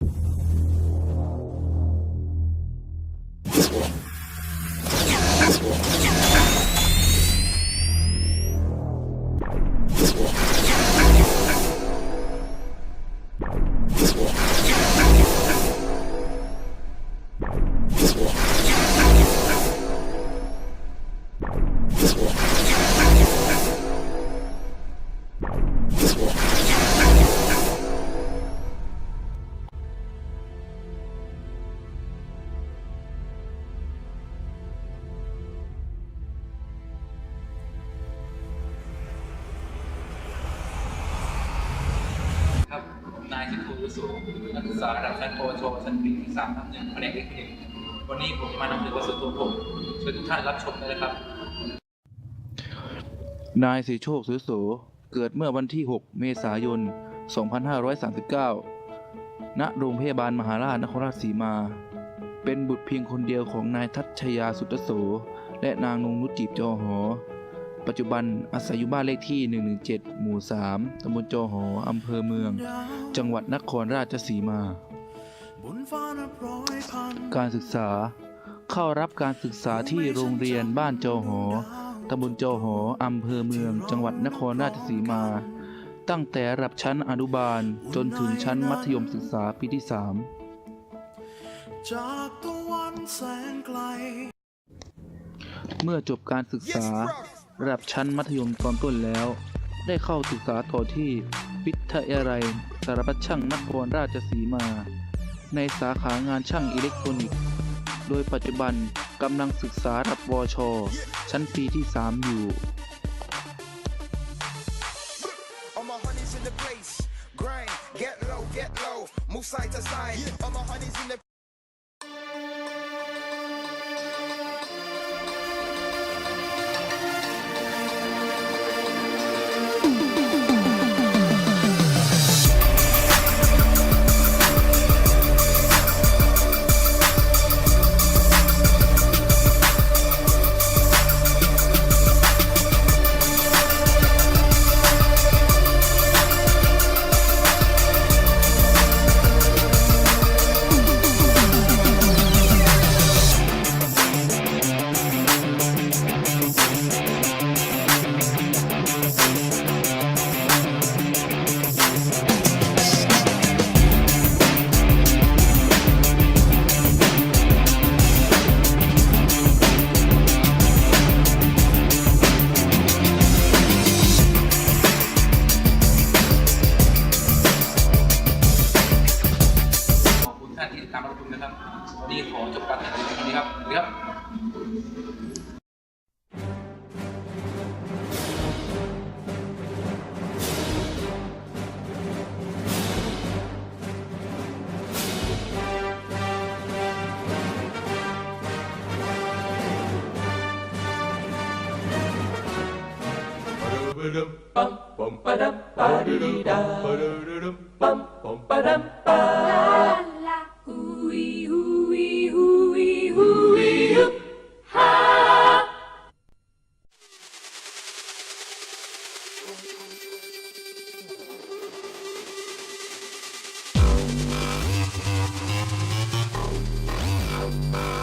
you ครับ นายชิคูรุสุนักศึกษาระดับชั้นปวชชั้นปีที่สามทับหนึ่งแผนกเอกเอกวันนี้ผมจะมานำเสนอประสบตัวผมเชิญทุกท่านรับชมได้เลยครับ นายสีโชคสุโสเกิดเมื่อวันที่ 6 เมษายน 2539 ณ โรงพยาบาลมหาราชนครราชสีมา เป็นบุตรเพียงคนเดียวของนายทัชยาสุตโส และนางนงนุชจีบจอหอ ปัจจุบันอาศัยอยู่บ้านเลขที่ 117 หมู่ 3 ตำบลจอหอ อำเภอเมือง จังหวัดนครราชสีมา การศึกษา เข้ารับการศึกษาที่โรงเรียนบ้านจอหอ ตำบลจอหอ อำเภอเมือง จังหวัดนครราชสีมา ตั้งแต่ระดับชั้นอนุบาลจนถึงชั้นมัธยมศึกษาปีที่จากตะวันแสนไกล3เมื่อจบการศึกษา ระดับชั้นมัธยมตอนต้นแล้ว ได้เข้าศึกษาต่อที่วิทยาลัยสารพัดช่างนครราชสีมา ในสาขางานช่างอิเล็กทรอนิกส์ โดยปัจจุบันกำลังศึกษาระดับวช ชั้นปีที่ 3 อยู่ Get low, get low. Move side to side. All my honeys in the ท่านที่ติดตามรับชมนะครับวันนี้ขอจบการแสดงเพียงเท่นี้ครับสวัสดีครับ Ba-dum, ba-dum, ba-dee-da. Bum, ba-dum, ba. Bye.